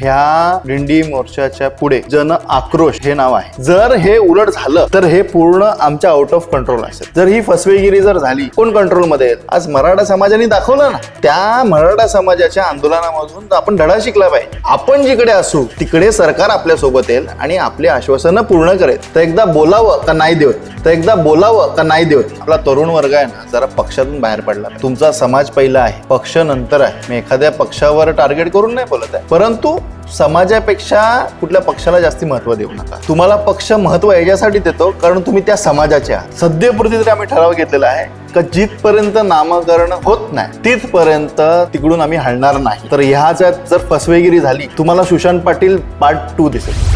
ह्या दिंडी मोर्चाच्या पुढे जन आक्रोश हे नाव आहे. जर हे उलट झालं तर हे पूर्ण आमच्या आउट ऑफ कंट्रोल असेल. जर ही फसवेगिरी जर झाली कोण कंट्रोलमध्ये येईल? आज मराठा समाजाने दाखवलं ना. त्या मराठा समाजाच्या आंदोलनामधून तर आपण धडा शिकला पाहिजे. आपण जिकडे असू तिकडे सरकार आपल्यासोबत येईल आणि आपले आश्वासनं पूर्ण करेल. तर एकदा बोलावं का नाही देवत तर एकदा बोलावं का नाही देवत आपला तरुण वर्ग आहे ना जरा पक्षातून बाहेर पडला. तुमचा समाज पहिला आहे. पक्ष नंतर आहे. मी एखाद्या पक्षावर टार्गेट करून नाही बोलत आहे. परंतु समाजापेक्षा कुठल्या पक्षाला जास्ती महत्त्व देऊ नका. तुम्हाला पक्ष महत्त्व याच्यासाठी देतो कारण तुम्ही त्या समाजाचे आहात. सध्यापुरती तरी आम्ही ठराव घेतलेला आहे का जिथपर्यंत नामकरण होत नाही तिथपर्यंत तिकडून आम्ही हलणार नाही. तर ह्याच्यात जर फसवेगिरी झाली तुम्हाला सुशांत पाटील पार्ट टू दिसेल.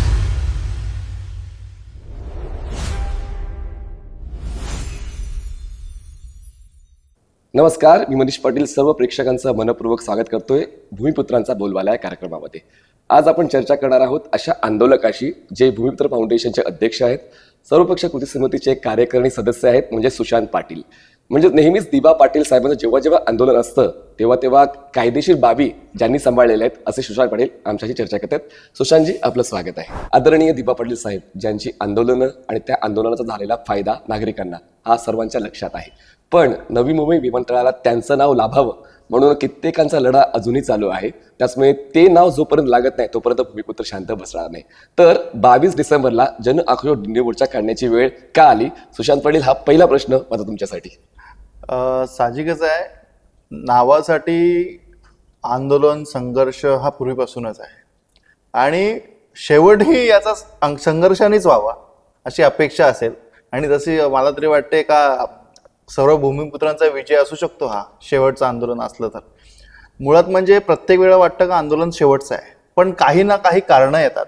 नमस्कार मी मनीष पाटील सर्व प्रेक्षकांचं मनपूर्वक स्वागत करतोय भूमिपुत्रांचा बोलवाला या कार्यक्रमामध्ये. आज आपण चर्चा करणार आहोत अशा आंदोलकाशी जे भूमिपुत्र फाउंडेशनचे अध्यक्ष आहेत सर्वपक्ष कृती समितीचे कार्यकारिणी सदस्य आहेत म्हणजे सुशांत पाटील. म्हणजे नेहमीच दिबा पाटील साहेबांचं जेव्हा जेव्हा आंदोलन असतं तेव्हा तेव्हा कायदेशीर बाबी ज्यांनी सांभाळलेल्या आहेत असे सुशांत पाटील आमच्याशी चर्चा करतात. सुशांतजी आपलं स्वागत आहे. आदरणीय दिबा पाटील साहेब ज्यांची आंदोलनं आणि त्या आंदोलनाचा झालेला फायदा नागरिकांना हा सर्वांच्या लक्षात आहे. पण नवी मुंबई विमानतळाला त्यांचं नाव लाभावं म्हणून कित्येकांचा लढा अजूनही चालू आहे. त्याचमुळे ते नाव जोपर्यंत लागत नाही तोपर्यंत भूमिपुत्र शांत बसणार नाही. तर बावीस डिसेंबरला जन आक्रोश दिंडी मोर्चा काढण्याची वेळ का आली? सुशांत पाटील हा पहिला प्रश्न माझा तुमच्यासाठी. साहजिकच आहे. नावासाठी आंदोलन संघर्ष हा पूर्वीपासूनच आहे. आणि शेवटही याचा अंग- संघर्षानेच व्हावा अशी अपेक्षा असेल. आणि जशी मला तरी वाटते का सर्व भूमिपुत्रांचा विजय असू शकतो हा शेवटचं आंदोलन असलं तर. मुळात म्हणजे प्रत्येक वेळा वाटतं का आंदोलन शेवटचं आहे पण काही ना काही कारणं येतात.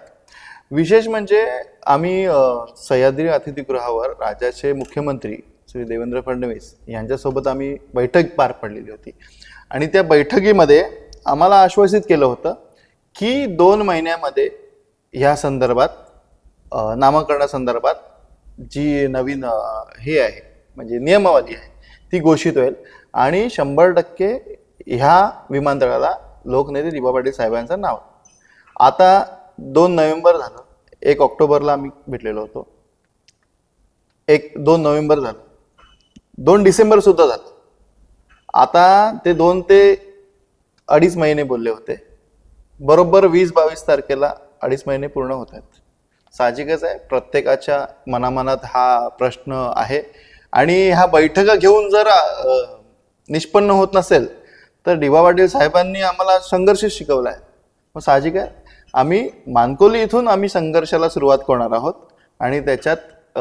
विशेष म्हणजे आम्ही सह्याद्री अतिथीगृहावर राज्याचे मुख्यमंत्री श्री देवेंद्र फडणवीस यांच्यासोबत आम्ही बैठक पार पडलेली होती. आणि त्या बैठकीमध्ये आम्हाला आश्वासित केलं होतं की दोन महिन्यामध्ये ह्या संदर्भात नामकरणासंदर्भात जी नवीन हे आहे म्हणजे नियमावली आहे. ती घोषित होईल. आणि शंभर टक्के ह्या विमानतळाला लोकनेते दिबा पाटील साहेबांचं नाव. आता दोन नोव्हेंबर झालं. एक ऑक्टोबरला आम्ही भेटलेलो होतो. एक दोन नोव्हेंबर झालं. दोन डिसेंबर सुद्धा झालं. आता ते दोन ते अडीच महिने बोलले होते. बरोबर वीस बावीस तारखेला अडीच महिने पूर्ण होत आहेत. साहजिकच आहे. प्रत्येकाच्या मनामनात हा प्रश्न आहे. आणि ह्या बैठका घेऊन जर निष्पन्न होत नसेल तर डिबा पाटील साहेबांनी आम्हाला संघर्ष शिकवला आहे मग साहजिक आहे? आम्ही मानकोली इथून आम्ही संघर्षाला सुरुवात करणार आहोत आणि त्याच्यात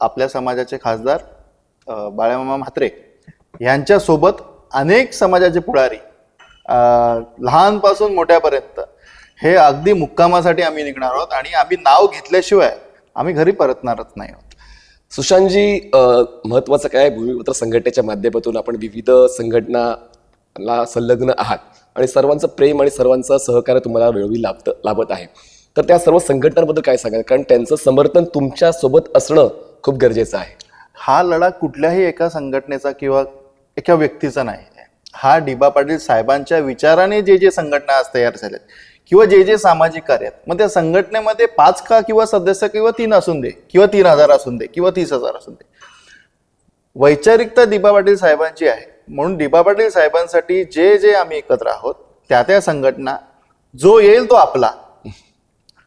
आपल्या समाजाचे खासदार बाळ्यामामा म्हात्रे यांच्यासोबत अनेक समाजाचे पुढारी लहानपासून मोठ्यापर्यंत हे अगदी मुक्कामासाठी आम्ही निघणार आहोत आणि आम्ही नाव घेतल्याशिवाय आम्ही घरी परतणारच नाही आहोत. सुशांतजी महत्वाचं काय भूमिपुत्र संघटनेच्या माध्यमातून आपण विविध संघटनाला संलग्न आहात आणि सर्वांचं प्रेम आणि सर्वांचं सहकार्य तुम्हाला वेळोवेळी लाभत लाभत आहे. तर त्या सर्व संघटनांबद्दल काय सांगाल? कारण त्यांचं समर्थन तुमच्यासोबत असणं खूप गरजेचं आहे. हा लढा कुठल्याही एका संघटनेचा किंवा एका व्यक्तीचा नाही. हा डिबा पाटील साहेबांच्या विचाराने जे जे संघटना आज तयार झाल्यात किंवा जे जे सामाजिक कार्य आहेत मग त्या संघटनेमध्ये पाच का किंवा सदस्य किंवा तीन असून दे किंवा तीन हजार असून दे किंवा तीस हजार असून दे. वैचारिकता दिबा पाटील साहेबांची आहे. म्हणून दिबा पाटील साहेबांसाठी जे जे आम्ही एकत्र आहोत त्या त्या संघटना जो येईल तो आपला.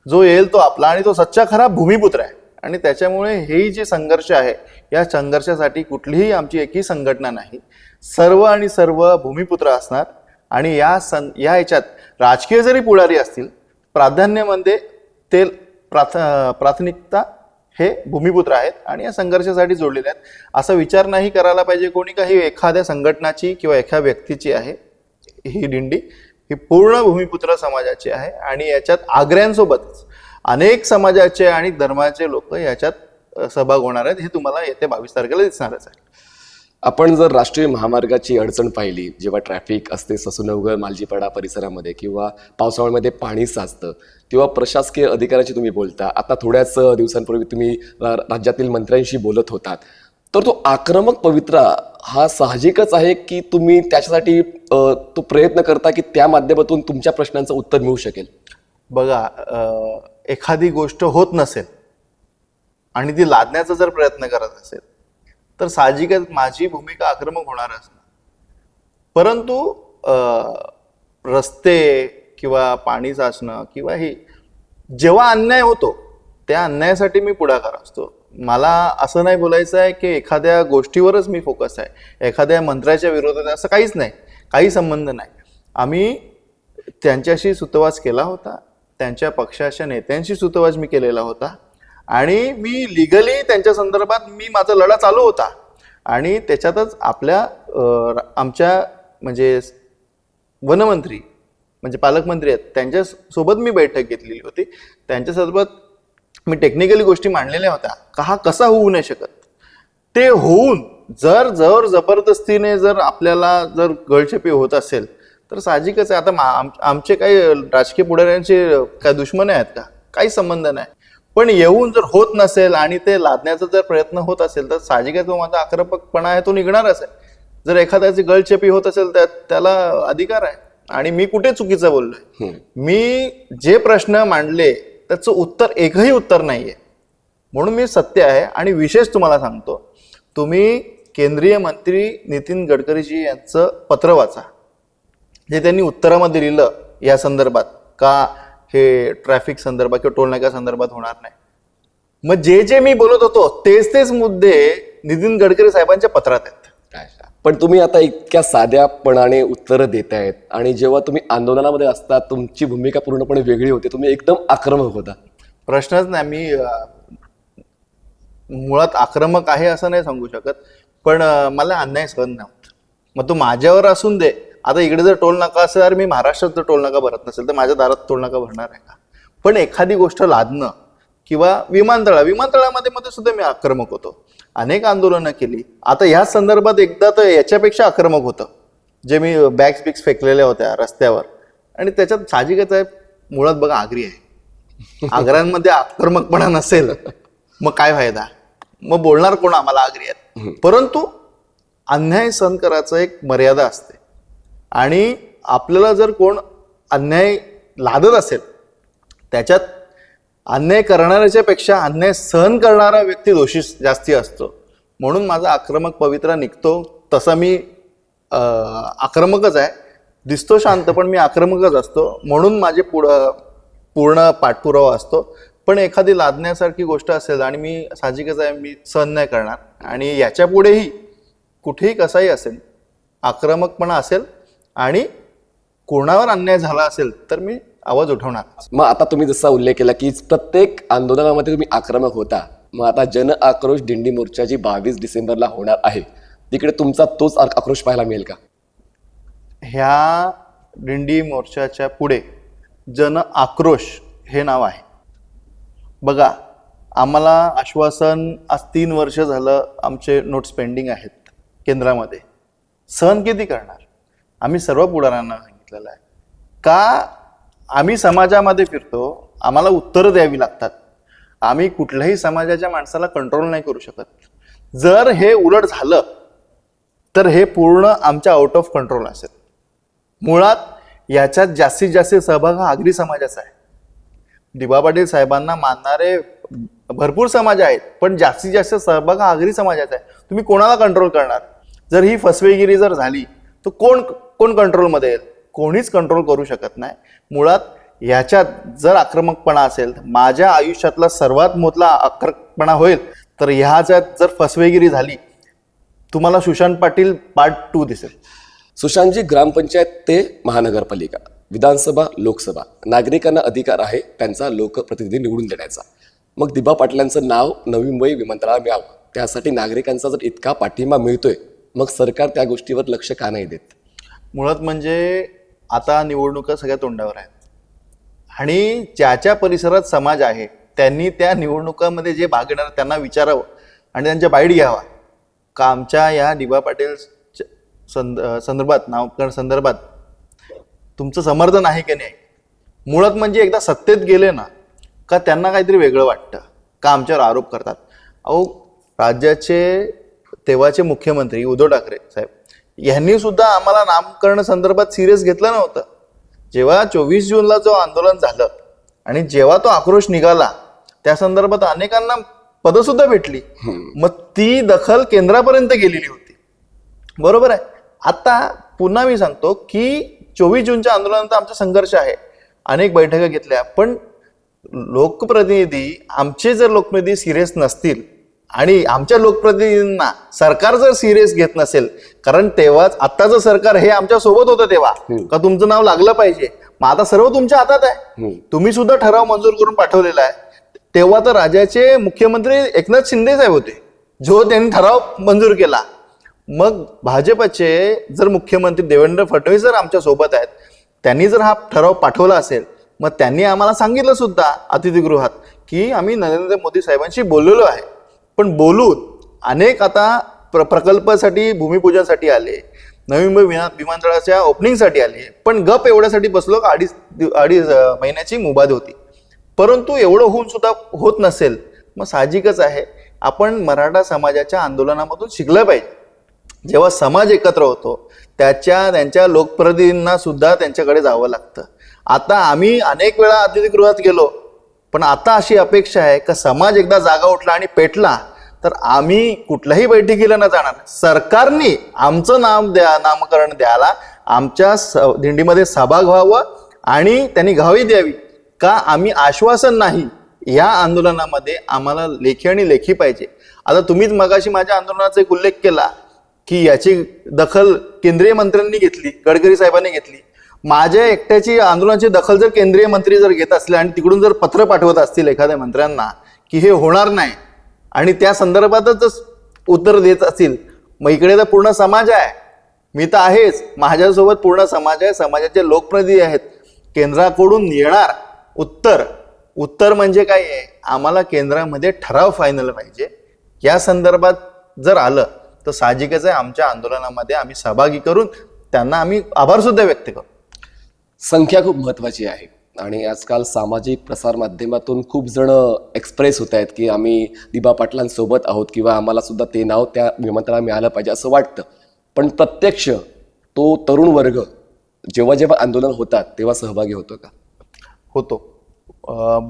जो येईल तो आपला आणि तो सच्चा खरा भूमिपुत्र आहे. आणि त्याच्यामुळे हे जे संघर्ष आहे या संघर्षासाठी कुठलीही आमची एकही संघटना नाही. सर्व आणि सर्व भूमिपुत्र असणार आणि या सं या ह्याच्यात राजकीय जरी पुढारी असतील प्राधान्यामध्ये म्हणजे ते प्राथ प्राथमिकता हे भूमिपुत्र आहेत आणि या संघर्षासाठी जोडलेले आहेत. असा विचार नाही करायला पाहिजे कोणी काही एखाद्या संघटनाची किंवा एखाद्या व्यक्तीची आहे. ही दिंडी ही पूर्ण भूमिपुत्र समाजाची आहे आणि याच्यात आग्र्यांसोबतच अनेक समाजाचे आणि धर्माचे लोक याच्यात सहभाग होणार आहेत हे तुम्हाला येत्या बावीस तारखेला दिसणारच आहे. आपण जर राष्ट्रीय महामार्गाची अडचण पाहिली जेव्हा ट्रॅफिक असते ससूनवगर मालजीपाडा परिसरामध्ये किंवा पावसाळ्यामध्ये पाणी साचतं तेव्हा प्रशासकीय अधिकाऱ्याची तुम्ही बोलता. आता थोड्याच दिवसांपूर्वी तुम्ही राज्यातील मंत्र्यांशी बोलत होतात. तर तो आक्रमक पवित्रा हा साहजिकच आहे की तुम्ही त्याच्यासाठी तो प्रयत्न करता की त्या माध्यमातून तुमच्या प्रश्नांचं उत्तर मिळू शकेल? बघा एखादी गोष्ट होत नसेल आणि ती लादण्याचा जर प्रयत्न करत असेल तर साहजिकच माझी भूमिका आक्रमक होणारच असणार. परंतु रस्ते किंवा पाणी साचणं किंवा हे जेव्हा अन्याय होतो त्या अन्यायासाठी मी पुढाकार असतो. मला असं नाही बोलायचं आहे की एखाद्या गोष्टीवरच मी फोकस आहे. एखाद्या मंत्र्याच्या विरोधात असं काहीच नाही. काही संबंध नाही. आम्ही त्यांच्याशी सुतवास केला होता. त्यांच्या पक्षाच्या नेत्यांशी सुतवास मी केलेला होता. आणि मी लिगली त्यांच्या संदर्भात मी माझा लढा चालू होता. आणि त्याच्यातच आपल्या आमच्या म्हणजे वनमंत्री म्हणजे पालकमंत्री आहेत त्यांच्यासोबत मी बैठक घेतलेली होती. त्यांच्यासोबत मी टेक्निकली गोष्टी मांडलेल्या होत्या. का हा कसा होऊ नाही शकत? ते होऊन जर जर जबरदस्तीने जर आपल्याला जर गळछेपी होत असेल तर साहजिकच आहे. आता मा- आम- आमचे काही राजकीय पुढाऱ्यांचे काय दुश्मन आहेत का? काही संबंध नाही. पण येऊन जर होत नसेल आणि ते लादण्याचा जर प्रयत्न होत असेल तर साहजिकच तो माझा आक्रमकपणा आहे तो निघणारच आहे जर एखाद्याची गळचेपी होत असेल तर त्याला अधिकार आहे. आणि मी कुठे चुकीचं बोललोय. मी जे प्रश्न मांडले त्याचं उत्तर एकही उत्तर नाहीये. म्हणून मी सत्य आहे आणि विशेष तुम्हाला सांगतो तुम्ही केंद्रीय मंत्री नितीन गडकरीजी यांचं पत्र वाचा. जे त्यांनी उत्तरामध्ये लिहिलं या संदर्भात. का हे ट्रॅफिक संदर्भात किंवा टोल संदर्भात होणार नाही. मग जे जे मी बोलत होतो तेच तेच मुद्दे नितीन गडकरी साहेबांच्या पत्रात आहेत. पण तुम्ही आता इतक्या साध्यापणाने उत्तरं देत आहेत आणि जेव्हा तुम्ही आंदोलनामध्ये असता तुमची भूमिका पूर्णपणे वेगळी होती. तुम्ही एकदम आक्रमक होता. प्रश्नच नाही मी मुळात आक्रमक आहे असं नाही सांगू शकत पण मला अन्याय सहन नाही होत. मग तो माझ्यावर असून दे. आता इकडे जर टोल नाका असेल तर मी महाराष्ट्रात जर टोल नाका भरत नसेल तर माझ्या दारात टोल नाका भरणार आहे का? पण एखादी गोष्ट लादणं किंवा विमानतळा विमानतळामध्ये मध्ये सुद्धा मी आक्रमक होतो. अनेक आंदोलनं केली. आता ह्या संदर्भात एकदा तर याच्यापेक्षा आक्रमक होतं. जे मी बॅग्स बिग्स फेकलेल्या होत्या रस्त्यावर. आणि त्याच्यात साहजिकच आहे मुळात बघा आगरी आहे. आग्र्यांमध्ये आक्रमकपणा नसेल मग काय फायदा? मग बोलणार कोण आम्हाला आगरी आहेत परंतु अन्याय सहन करायचं एक मर्यादा असते. आणि आपल्याला जर कोण अन्याय लादत असेल त्याच्यात अन्याय करणाऱ्याच्या पेक्षा अन्याय सहन करणारा व्यक्ती दोषी जास्ती असतो. म्हणून माझा आक्रमक पवित्रा निघतो. तसा मी आक्रमकच आहे. दिसतो शांत पण मी आक्रमकच असतो. म्हणून माझे पुढं पूर्ण पाठपुरावा असतो. पण एखादी लादण्यासारखी गोष्ट असेल आणि मी साहजिकच आहे मी सहन नाही करणार. आणि याच्या पुढेही कुठेही कसाही असेल आक्रमकपणा असेल आणि कोणावर अन्याय झाला असेल तर मी आवाज उठवणार. मग आता तुम्ही जसा उल्लेख केला की प्रत्येक आंदोलनामध्ये तुम्ही आक्रमक होता. मग आता जन आक्रोश दिंडी मोर्चा जी बावीस डिसेंबरला होणार आहे. तिकडे तुमचा तोच आक्रोश पाहायला मिळेल का? ह्या दिंडी मोर्चाच्या पुढे जन आक्रोश हे नाव आहे. बघा आम्हाला आश्वासन आज तीन वर्ष झालं आमचे नोट्स पेंडिंग आहेत केंद्रामध्ये. सहन किती करणार? आम्ही सर्व पुढाऱ्यांना सांगितलेलं आहे. का आम्ही समाजामध्ये फिरतो आम्हाला उत्तरं द्यावी लागतात. आम्ही कुठल्याही समाजाच्या माणसाला कंट्रोल नाही करू शकत. जर हे उलट झालं तर हे पूर्ण आमच्या आउट ऑफ कंट्रोल असेल. मुळात याच्यात जास्तीत जास्त सहभाग हा आगरी समाजाचा आहे. दिबा पाटील साहेबांना मानणारे भरपूर समाज आहेत पण जास्तीत जास्त सहभाग हा आगरी समाजाचा आहे. तुम्ही कोणाला कंट्रोल करणार? जर ही फसवेगिरी जर झाली तर कोण कोण कंट्रोलमध्ये कोणीच कंट्रोल करू शकत नाही. मुळात ह्याच्यात जर आक्रमकपणा असेल माझ्या आयुष्यातला सर्वात मोठा आक्रमकपणा होईल तर ह्याच्यात जर फसवेगिरी झाली तुम्हाला सुशांत पाटील पार्ट टू दिसेल. सुशांतजी ग्रामपंचायत ते महानगरपालिका विधानसभा लोकसभा. नागरिकांना अधिकार आहे त्यांचा लोकप्रतिनिधी निवडून देण्याचा. मग दिबा पाटलांचं नाव नवी मुंबई विमानतळाला मिळावं? त्यासाठी नागरिकांचा जर इतका पाठिंबा मिळतोय मग सरकार त्या गोष्टीवर लक्ष का नाही देत? मुळात म्हणजे आता निवडणुका सगळ्या तोंडावर आहेत. आणि ज्याच्या परिसरात समाज आहे त्यांनी त्या निवडणुकामध्ये जे भाग घेणार त्यांना विचारावं आणि त्यांच्या बाईट घ्यावा. का आमच्या या दिबा पाटील च- संद संदर्भात नामकरण संदर्भात तुमचं समर्थन आहे की नाही? मुळात म्हणजे एकदा सत्तेत गेले ना का त्यांना काहीतरी वेगळं वाटतं का आमच्यावर आरोप करतात? अहो राज्याचे तेव्हाचे मुख्यमंत्री उद्धव ठाकरे साहेब यांनी सुद्धा आम्हाला नामकरण संदर्भात सिरियस घेतलं नव्हतं. जेव्हा चोवीस जूनला जो आंदोलन झालं आणि जेव्हा तो आक्रोश निघाला त्या संदर्भात अनेकांना पदं सुद्धा भेटली मग ती दखल केंद्रापर्यंत गेलेली होती. बरोबर आहे? आता पुन्हा मी सांगतो की चोवीस जूनच्या आंदोलनानंतर आमचा संघर्ष आहे. अनेक बैठका घेतल्या पण लोकप्रतिनिधी आमचे जर लोकप्रतिनिधी सिरियस नसतील आणि आमच्या लोकप्रतिनिधींना सरकार जर सिरियस घेत नसेल कारण तेव्हाच आत्ताचं सरकार हे आमच्यासोबत होतं तेव्हा. का तुमचं नाव लागलं पाहिजे? मग आता सर्व तुमच्या हातात आहे. तुम्ही सुद्धा ठराव मंजूर करून पाठवलेला आहे. तेव्हा तर राज्याचे मुख्यमंत्री एकनाथ शिंदे साहेब होते जो त्यांनी ठराव मंजूर केला. मग भाजपचे जर मुख्यमंत्री देवेंद्र फडणवीस जर आमच्यासोबत आहेत त्यांनी जर हा ठराव पाठवला असेल मग त्यांनी आम्हाला सांगितलं सुद्धा अतिथीगृहात की आम्ही नरेंद्र मोदी साहेबांशी बोललेलो आहे. पण बोलून अनेक आता प्र प्रकल्पासाठी भूमिपूजनसाठी आले. नवी मुंबई विमा विमानतळाच्या ओपनिंगसाठी आले. पण गप एवढ्यासाठी बसलो का अडीच अडीच महिन्याची मुबाद होती. परंतु एवढं होऊन सुद्धा होत नसेल मग साहजिकच आहे. आपण मराठा समाजाच्या आंदोलनामधून शिकलं पाहिजे. जेव्हा समाज एकत्र होतो त्याच्या त्यांच्या लोकप्रतिनिधींना सुद्धा त्यांच्याकडे जावं लागतं. आता आम्ही अनेक वेळा अतिथीगृहात गेलो पण आता अशी अपेक्षा आहे का समाज एकदा जागा उठला आणि पेटला तर आम्ही कुठल्याही बैठकीला न जाणार. सरकारने आमचं नाम द्या नामकरण द्यायला आमच्या स दिंडीमध्ये सहभाग व्हावा आणि त्यांनी घावी द्यावी. का आम्ही आश्वासन नाही या आंदोलनामध्ये आम्हाला लेखी आणि लेखी पाहिजे. आता तुम्हीच मगाशी माझ्या आंदोलनाचा एक उल्लेख केला की याची दखल केंद्रीय मंत्र्यांनी घेतली गडकरी साहेबांनी घेतली. माझ्या एकट्याची आंदोलनाची दखल जर केंद्रीय मंत्री जर घेत असले आणि तिकडून जर पत्र पाठवत असतील एखाद्या मंत्र्यांना की हे होणार नाही आणि त्या संदर्भातच जर उत्तर देत असतील मग इकडे तर पूर्ण समाज आहे. मी तर आहेच. माझ्यासोबत पूर्ण समाज आहे. समाजाचे लोकप्रतिनिधी आहेत. केंद्राकडून येणार उत्तर. उत्तर म्हणजे काय आहे? आम्हाला केंद्रामध्ये ठराव फायनल पाहिजे. या संदर्भात जर आलं तर साहजिकच आहे आमच्या आंदोलनामध्ये आम्ही सहभागी करून त्यांना आम्ही आभारसुद्धा व्यक्त करू संख्या खूप महत्त्वाची आहे. आणि आजकाल सामाजिक प्रसारमाध्यमातून खूप जण एक्सप्रेस होत आहेत की आम्ही दिबा पाटलांसोबत आहोत किंवा आम्हाला सुद्धा ते नाव त्या विमानतळाला मिळालं पाहिजे असं वाटतं. पण प्रत्यक्ष तो तरुण वर्ग जेव्हा जेव्हा आंदोलन होतात तेव्हा सहभागी होतो का? होतो.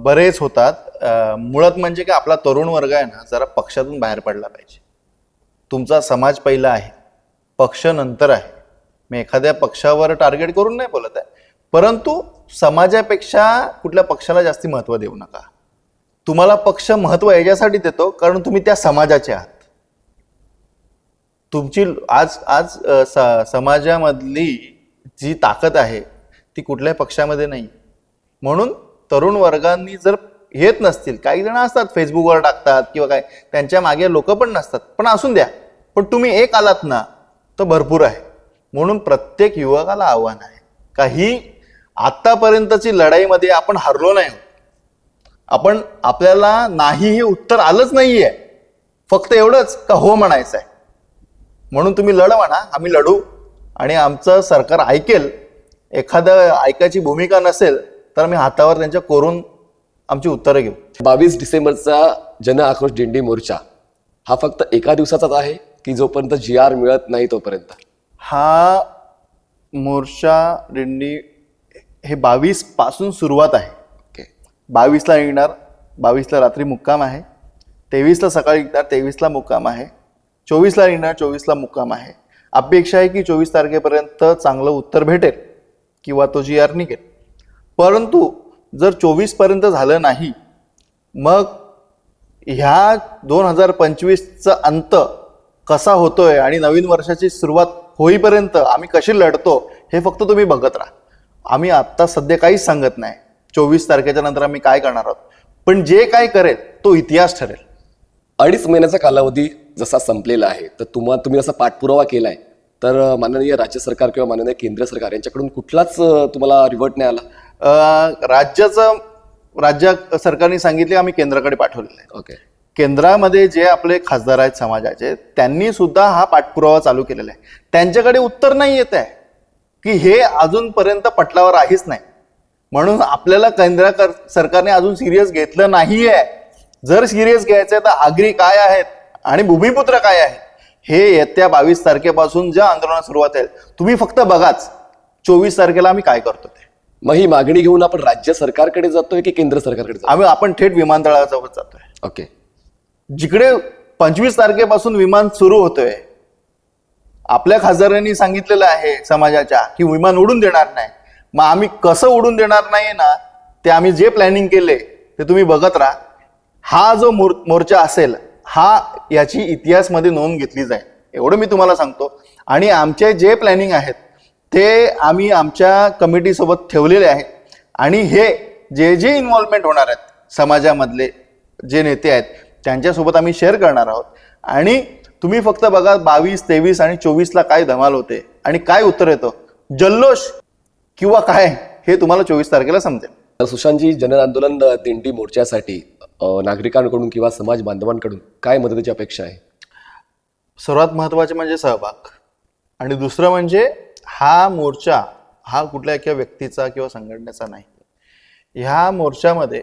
बरेच होतात. मुळात म्हणजे का आपला तरुण वर्ग आहे ना जरा पक्षातून बाहेर पडला पाहिजे. तुमचा समाज पहिला आहे. पक्ष नंतर आहे. मी एखाद्या पक्षावर टार्गेट करून नाही बोलत आहे. परंतु समाजापेक्षा कुठल्या पक्षाला जास्ती महत्त्व देऊ नका. तुम्हाला पक्ष महत्त्व याच्यासाठी देतो कारण तुम्ही त्या समाजाचे आहात. तुमची आज आज स- समाजामधली जी ताकद आहे ती कुठल्याही पक्षामध्ये नाही. म्हणून तरुण वर्गांनी जर येत नसतील काही जण असतात फेसबुकवर टाकतात किंवा काय त्यांच्या मागे लोक पण नसतात पण असून द्या. पण तुम्ही एक आलात ना तर भरपूर आहे. म्हणून प्रत्येक युवकाला आव्हान आहे. काही आतापर्यंतची लढाईमध्ये आपण हरलो नाही आपण आपल्याला नाही हे उत्तर आलंच नाहीये. फक्त एवढंच का हो म्हणायचं आहे म्हणून तुम्ही लढ म्हणा आम्ही लढू. आणि आमचं सरकार ऐकेल एखादं ऐकायची भूमिका नसेल तर आम्ही हातावर त्यांच्या कोरून आमची उत्तरं घेऊ. बावीस डिसेंबरचा जन आक्रोश दिंडी मोर्चा हा फक्त एका दिवसाचाच आहे की जोपर्यंत जी आर मिळत नाही तोपर्यंत? हा मोर्चा दिंडी हे बावीसपासून सुरुवात आहे. ओके बावीसला निघणार बावीसला रात्री मुक्काम आहे. तेवीसला सकाळी निघणार तेवीसला मुक्काम आहे. चोवीसला निघणार चोवीसला मुक्काम आहे. अपेक्षा आहे की चोवीस तारखेपर्यंत चांगलं उत्तर भेटेल किंवा तो जी आर निघेल. परंतु जर चोवीसपर्यंत झालं नाही मग ह्या दोन हजार पंचवीसचा अंत कसा होतोय आणि नवीन वर्षाची सुरुवात होईपर्यंत आम्ही कशी लढतो हे फक्त तुम्ही बघत राहा. आम्ही आत्ता सध्या काहीच सांगत नाही. चोवीस तारखेच्या नंतर आम्ही काय करणार आहोत? पण जे काय करेल तो इतिहास ठरेल. अडीच महिन्याचा कालावधी जसा संपलेला आहे तर तुम्हा तुम्ही असा पाठपुरावा केलाय तर अं, माननीय राज्य सरकार किंवा माननीय केंद्र सरकार यांच्याकडून कुठलाच तुम्हाला रिवर्ट नाही आला? राज्याचं राज्य सरकारने सांगितले आम्ही केंद्राकडे पाठवलेलं आहे. ओके. केंद्रामध्ये जे आपले खासदार आहेत समाजाचे त्यांनी सुद्धा हा पाठपुरावा चालू केलेला आहे. त्यांच्याकडे उत्तर नाही येत आहे की हे अजूनपर्यंत पटलावर आहेच नाही. म्हणून आपल्याला केंद्र कर- सरकारने अजून सिरियस घेतलं नाहीये. जर सिरियस घ्यायचं तर आगरी काय आहेत आणि भूमिपुत्र काय आहेत? हे येत्या बावीस तारखेपासून ज्या आंदोलनाला सुरुवात आहे तुम्ही फक्त बघाच. चोवीस तारखेला आम्ही काय करतो ते. मग ही मागणी घेऊन आपण राज्य सरकारकडे जातोय की केंद्र सरकारकडे आम्ही आपण थेट विमानतळाजवळ जातोय. ओके. जिकडे पंचवीस तारखेपासून विमान सुरू होतोय आपल्या खासदारांनी सांगितलेलं आहे समाजाच्या की विमान उडून देणार नाही. मग आम्ही कसं उडून देणार नाही ना ते आम्ही जे प्लॅनिंग केले ते तुम्ही बघत राहा. हा जो मोर मोर्चा असेल हा याची इतिहासमध्ये नोंद घेतली जाईल. एवढं मी तुम्हाला सांगतो. आणि आमचे जे प्लॅनिंग आहेत ते आम्ही आमच्या कमिटीसोबत ठेवलेले आहेत. आणि हे जे जे इन्व्हॉल्वमेंट होणार आहेत समाजामधले जे नेते आहेत त्यांच्यासोबत आम्ही शेअर करणार आहोत. आणि तुम्ही फक्त बघा बावीस तेवीस आणि चोवीसला काय धमाल होते आणि काय उत्तर येतं? जल्लोष किंवा काय हे तुम्हाला चोवीस तारखेला समजेल. तर सुशांतजी जन आंदोलन दिंडी मोर्चासाठी नागरिकांकडून किंवा समाज बांधवांकडून काय मदतीची अपेक्षा आहे? सर्वात महत्त्वाचे म्हणजे सहभाग. आणि दुसरं म्हणजे हा मोर्चा हा कुठल्या एका व्यक्तीचा किंवा संघटनेचा नाही. ह्या मोर्चामध्ये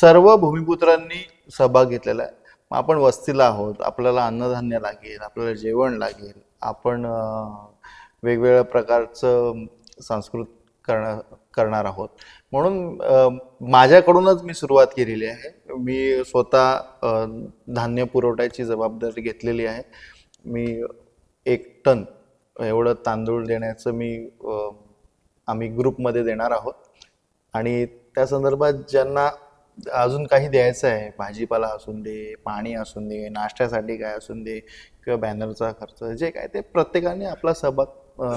सर्व भूमिपुत्रांनी सहभाग घेतलेला आहे. आपण वस्तीला आहोत आपल्याला अन्नधान्य लागेल आपल्याला जेवण लागेल आपण वेगवेगळ्या प्रकारचं संस्कृत करणार करणार आहोत. म्हणून माझ्याकडूनच मी सुरुवात केलेली आहे. मी स्वतः धान्य पुरवठ्याची जबाबदारी घेतलेली आहे. मी एक टन एवढं तांदूळ देण्याचं मी आम्ही ग्रुपमध्ये देणार आहोत. आणि त्या संदर्भात ज्यांना अजून काही द्यायचं आहे? भाजीपाला असून दे पाणी असून दे नाश्त्यासाठी काय असून दे किंवा बॅनरचा खर्च जे काय ते प्रत्येकाने आपला सहभाग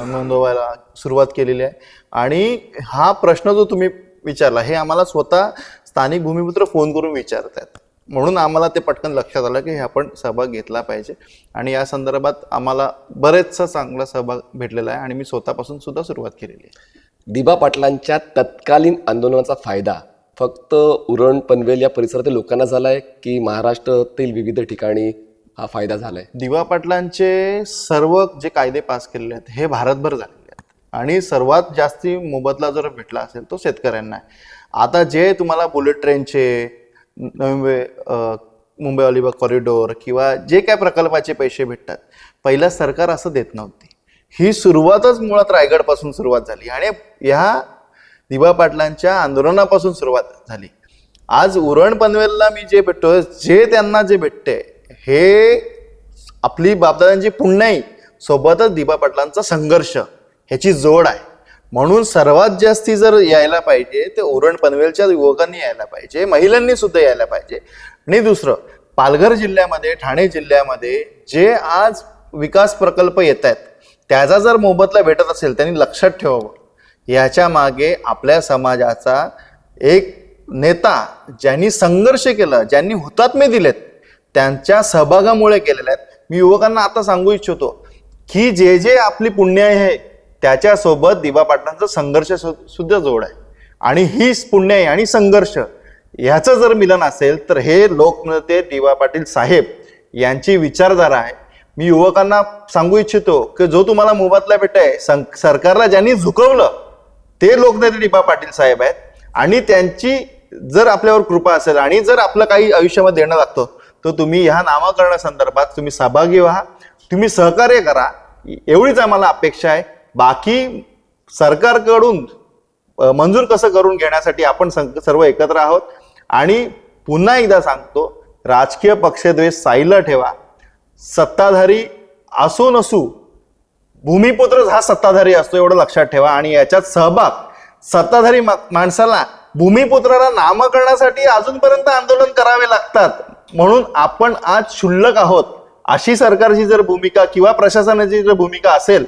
नोंदवायला सुरुवात केलेली आहे. आणि हा प्रश्न जो तुम्ही विचारला हे आम्हाला स्वतः स्थानिक भूमिपुत्र फोन करून विचारत आहेत म्हणून आम्हाला ते पटकन लक्षात आलं की हे आपण सहभाग घेतला पाहिजे. आणि या संदर्भात आम्हाला बरेचसा चांगला सहभाग भेटलेला आहे आणि मी स्वतःपासून सुद्धा सुरुवात केलेली आहे. दिबा पाटलांच्या तत्कालीन आंदोलनाचा फायदा फक्त उरण पनवेल या परिसरातील लोकांना झालाय की महाराष्ट्रातील विविध ठिकाणी हा फायदा झालाय? दिवा पाटलांचे सर्व जे कायदे पास केलेले आहेत हे भारतभर झालेले आहेत. आणि सर्वात जास्ती मोबदला जर भेटला असेल तो शेतकऱ्यांना आता जे तुम्हाला बुलेट ट्रेनचे नवी मुंबई मुंबई अलिबाग कॉरिडोर किंवा जे काय प्रकल्पाचे पैसे भेटतात पहिलं सरकार असं देत नव्हती. ही सुरुवातच मुळात रायगडपासून सुरुवात झाली. आणि ह्या दिवा पाटलांच्या आंदोलनापासून सुरुवात झाली. आज उरण पनवेलला मी जे भेटतोय जे त्यांना जे भेटते हे आपली बापदादांची पुण्याई सोबतच दिबा पाटलांचा संघर्ष ह्याची जोड आहे. म्हणून सर्वात जास्ती जर यायला पाहिजे ते उरण पनवेलच्या युवकांनी यायला पाहिजे महिलांनी सुद्धा यायला पाहिजे. आणि दुसरं पालघर जिल्ह्यामध्ये ठाणे जिल्ह्यामध्ये जे आज विकास प्रकल्प येत आहेत त्याचा जर मोबदला भेटत असेल त्यांनी लक्षात ठेवावं. ह्याच्या मागे आपल्या समाजाचा एक नेता ज्यांनी संघर्ष केला ज्यांनी हुतात्मे दिलेत त्यांच्या सहभागामुळे केलेले आहेत. मी युवकांना आता सांगू इच्छितो की जे जे आपली पुण्य आहे त्याच्यासोबत दिवा पाटलांचा संघर्ष सुद्धा जोड आहे. आणि हीच पुण्य आहे आणि संघर्ष. ह्याचं जर मिलन असेल तर हे लोकनेते दिवा पाटील साहेब यांची विचारधारा आहे. मी युवकांना सांगू इच्छितो की जो तुम्हाला मोबदला भेटाय सं- सरकारला ज्यांनी झुकवलं ते लोकनेते दिबा पाटील साहेब आहेत. आणि त्यांची जर आपल्यावर कृपा असेल आणि जर आपलं काही आयुष्यामध्ये देणं लागतं तर तुम्ही ह्या नामकरणासंदर्भात तुम्ही सहभागी व्हा. तुम्ही सहकार्य करा. एवढीच आम्हाला अपेक्षा आहे. बाकी सरकारकडून मंजूर कसं करून घेण्यासाठी आपण सं- सर्व एकत्र आहोत. आणि पुन्हा एकदा सांगतो राजकीय पक्षद्वेष साईला ठेवा. सत्ताधारी असो नसू भूमिपुत्रच हा सत्ताधारी असतो एवढं लक्षात ठेवा. आणि याच्यात सहभाग सत्ताधारी मा- माणसाला भूमिपुत्राला नामकरणासाठी अजूनपर्यंत आंदोलन करावे लागतात. म्हणून आपण आज क्षुल्लक आहोत. अशी सरकारची जर भूमिका किंवा प्रशासनाची जर भूमिका असेल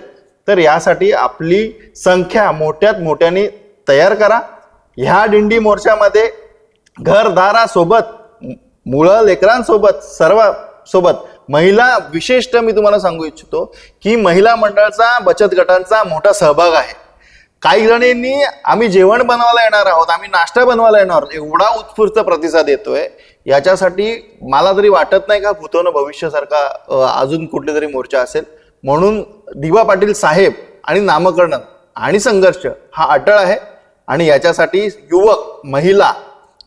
तर यासाठी आपली संख्या मोठ्यात मोठ्याने तयार करा. ह्या दिंडी मोर्चामध्ये घरदारासोबत मुळं लेकरांसोबत सर्व सोबत महिला विशेषतः मी तुम्हाला सांगू इच्छितो की महिला मंडळाचा बचत गटांचा मोठा सहभाग आहे. काही जणींनी आम्ही जेवण बनवायला येणार आहोत आम्ही नाश्ता बनवायला येणार आहोत एवढा उत्स्फूर्त प्रतिसाद येतोय. याच्यासाठी मला तरी वाटत नाही का भूतोन भविष्यासारखा अजून कुठले तरी मोर्चा असेल. म्हणून दिवा पाटील साहेब आणि नामकरण आणि संघर्ष हा अटळ आहे. आणि याच्यासाठी युवक महिला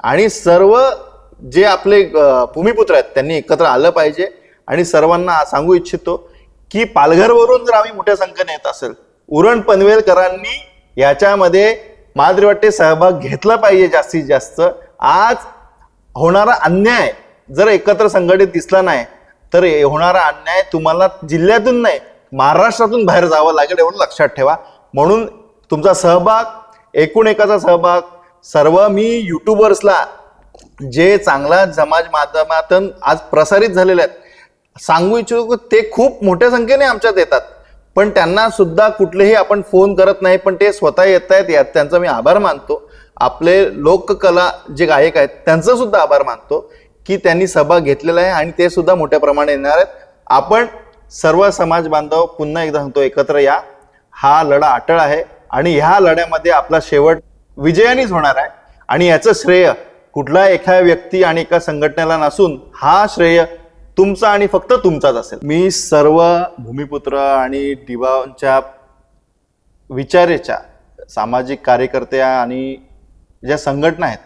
आणि सर्व जे आपले भूमिपुत्र आहेत त्यांनी एकत्र आलं पाहिजे. आणि सर्वांना सांगू इच्छितो की पालघरवरून जर आम्ही मोठ्या संख्येने येत असेल उरण पनवेलकरांनी याच्यामध्ये मला वाटते सहभाग घेतला पाहिजे जास्तीत जास्त. आज होणारा अन्याय जर एकत्र संघटित दिसला नाही तर होणारा अन्याय तुम्हाला जिल्ह्यातून नाही महाराष्ट्रातून बाहेर जावं लागेल एवढं लक्षात ठेवा. म्हणून तुमचा सहभाग एकूण एकाचा सहभाग सर्व मी युट्यूबर्सला जे चांगला समाज माध्यमातून आज प्रसारित झालेले आहेत सांगू इच्छितो की ते खूप मोठ्या संख्येने आमच्यात येतात. पण त्यांना सुद्धा कुठलेही आपण फोन करत नाही पण ते स्वतः येत आहेत यात त्यांचा मी आभार मानतो. आपले लोककला जे गायक आहेत त्यांचा सुद्धा आभार मानतो की त्यांनी सभा घेतलेला आहे आणि ते सुद्धा मोठ्या प्रमाणात येणार आहेत. आपण सर्व समाज बांधव पुन्हा एकदा सांगतो एकत्र या. हा लढा अटळ आहे आणि ह्या लढ्यामध्ये आपला शेवट विजयानेच होणार आहे. आणि याचं श्रेय कुठला एखाद्या व्यक्ती आणि एका संघटनेला नसून हा श्रेय तुमचा आणि फक्त तुमचाच असेल. मी सर्व भूमिपुत्र आणि डिबांच्या विचारेच्या सामाजिक कार्यकर्त्या आणि ज्या संघटना आहेत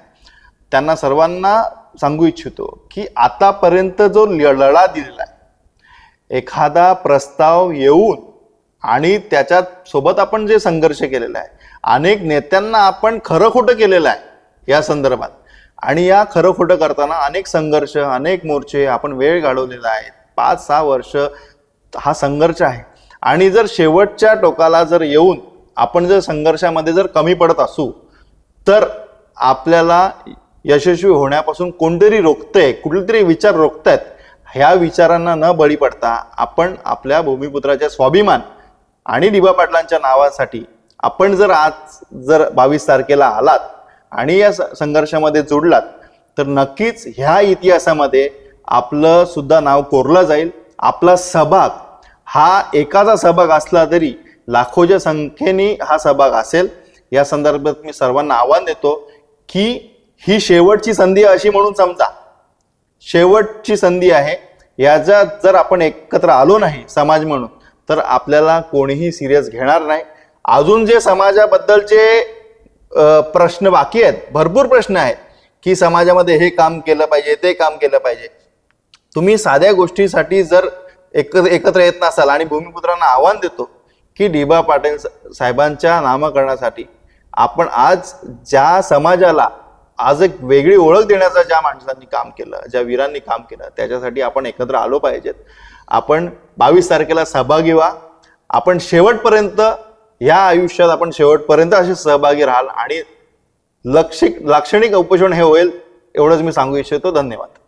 त्यांना सर्वांना सांगू इच्छितो की आतापर्यंत जो लढा दिलेला आहे एखादा प्रस्ताव येऊन आणि त्याच्यात सोबत आपण जे संघर्ष केलेला आहे अनेक नेत्यांना आपण खरं खोटं केलेलं आहे या संदर्भात. आणि या खरं खोटं करताना अनेक संघर्ष अनेक मोर्चे आपण वेळ घालवलेला आहे. पाच सहा वर्ष हा संघर्ष आहे. आणि जर शेवटच्या टोकाला जर येऊन आपण जर संघर्षामध्ये जर कमी पडत असू तर आपल्याला यशस्वी होण्यापासून कोणतरी रोखतंय कुठलेतरी विचार रोखतायत ह्या विचारांना न बळी पडता आपण आपल्या भूमिपुत्राच्या स्वाभिमान आणि दिबा पाटलांच्या नावासाठी आपण जर आज जर बावीस तारखेला आलात आणि या स- संघर्षामध्ये जोडलात तर नक्कीच ह्या इतिहासामध्ये आपलं सुद्धा नाव कोरलं जाईल. आपला सहभाग हा एकाचा सहभाग असला तरी लाखोच्या संख्येने हा सहभाग असेल. या संदर्भात मी सर्वांना आव्हान देतो की ही शेवटची संधी अशी म्हणून समजा शेवटची संधी आहे याच्यात जर आपण एकत्र आलो नाही समाज म्हणून तर आपल्याला कोणीही सिरियस घेणार नाही. अजून जे समाजाबद्दलचे प्रश्न बाकी आहेत. भरपूर प्रश्न आहेत की समाजामध्ये हे काम केलं पाहिजे ते काम केलं पाहिजे. तुम्ही साध्या गोष्टीसाठी जर एक एकत्र येत नसाल आणि भूमिपुत्रांना आव्हान देतो की डी.बा. पाटील साहेबांच्या नामकरणासाठी आपण आज ज्या समाजाला आज एक वेगळी ओळख देण्याचं ज्या माणसांनी काम केलं ज्या वीरांनी काम केलं त्याच्यासाठी आपण एकत्र आलो पाहिजेत. आपण बावीस तारखेला सहभागी व्हा. आपण शेवटपर्यंत या आयुष्यात आपण शेवटपर्यंत असे सहभागी राहाल आणि लक्षिक लाक्षणिक उपोषण हे होईल एवढंच मी सांगू इच्छितो. धन्यवाद.